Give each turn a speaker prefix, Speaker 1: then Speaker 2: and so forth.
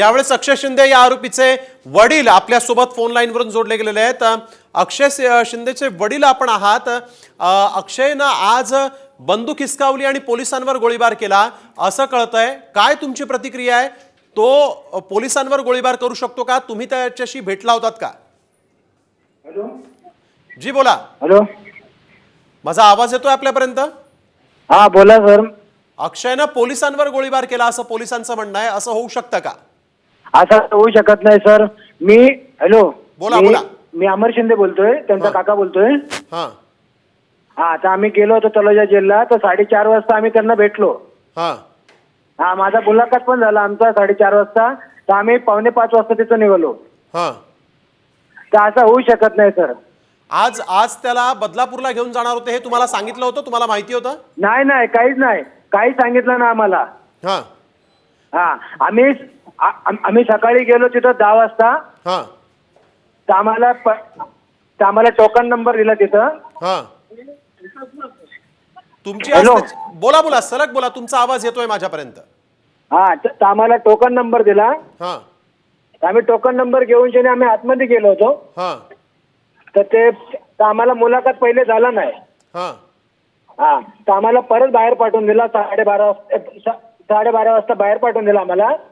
Speaker 1: यावेळेस अक्षय शिंदे या आरोपीचे वडील आपल्यासोबत फोन लाईनवरून जोडले गेलेले आहेत. अक्षय शिंदेचे वडील आपण आहात. अक्षयनं आज बंदूक हिसकावली आणि पोलिसांवर गोळीबार केला. असं कळतंय. काय तुमची प्रतिक्रिया आहे? तो पोलिसांवर गोळीबार करू शकतो का? तुम्ही त्याच्याशी भेटला होतात का?
Speaker 2: हॅलो?
Speaker 1: जी बोला.
Speaker 2: हॅलो?
Speaker 1: माझा आवाज येतोय आपल्यापर्यंत?
Speaker 2: हा बोला सर.
Speaker 1: अक्षयनं पोलिसांवर गोळीबार केला असं पोलिसांचं म्हणणं आहे. असं होऊ शकतं का?
Speaker 2: असं होऊ शकत नाही सर. मी हॅलो
Speaker 1: बोला,
Speaker 2: मी-
Speaker 1: बोला.
Speaker 2: मी अमर शिंदे बोलतोय त्यांचा. काका बोलतोय.
Speaker 1: हां.
Speaker 2: हा आता आम्ही गेलो होतो तलोजा जेलला तर साडेचार वाजता आम्ही त्यांना भेटलो.
Speaker 1: हां.
Speaker 2: हा माझा मुलाखत पण झाला आमचा साडेचार वाजता तर आम्ही पावणे पाच वाजता तिथं निघालो.
Speaker 1: हां.
Speaker 2: तर असं होऊ शकत नाही सर.
Speaker 1: आज आज त्याला बदलापूरला घेऊन जाणार होते हे तुम्हाला सांगितलं होतं? तुम्हाला माहिती होतं?
Speaker 2: नाही नाही काहीच नाही. काही सांगितलं ना आम्हाला.
Speaker 1: हां.
Speaker 2: हा आम्ही आ- आम्ही सकाळी गेलो तिथं दहा वाजता.
Speaker 1: हां.
Speaker 2: तर आम्हाला प- तर आम्हाला टोकन नंबर दिला तिथं.
Speaker 1: हां. तुमची
Speaker 2: हॅलो.
Speaker 1: बोला बोला सलग बोला तुमचा आवाज येतोय माझ्यापर्यंत.
Speaker 2: हा तर तर आम्हाला टोकन नंबर दिला.
Speaker 1: हां.
Speaker 2: तर आम्ही टोकन नंबर घेऊन शनी आम्ही आतमध्ये गेलो होतो.
Speaker 1: हां.
Speaker 2: तर ते तर आम्हाला मुलाखत पहिले झाला नाही.
Speaker 1: हां.
Speaker 2: हा तर आम्हाला परत बाहेर पाठवून दिला साडेबारा वाजता सा- साडेबारा वाजता बाहेर पाठवून दिलं आम्हाला.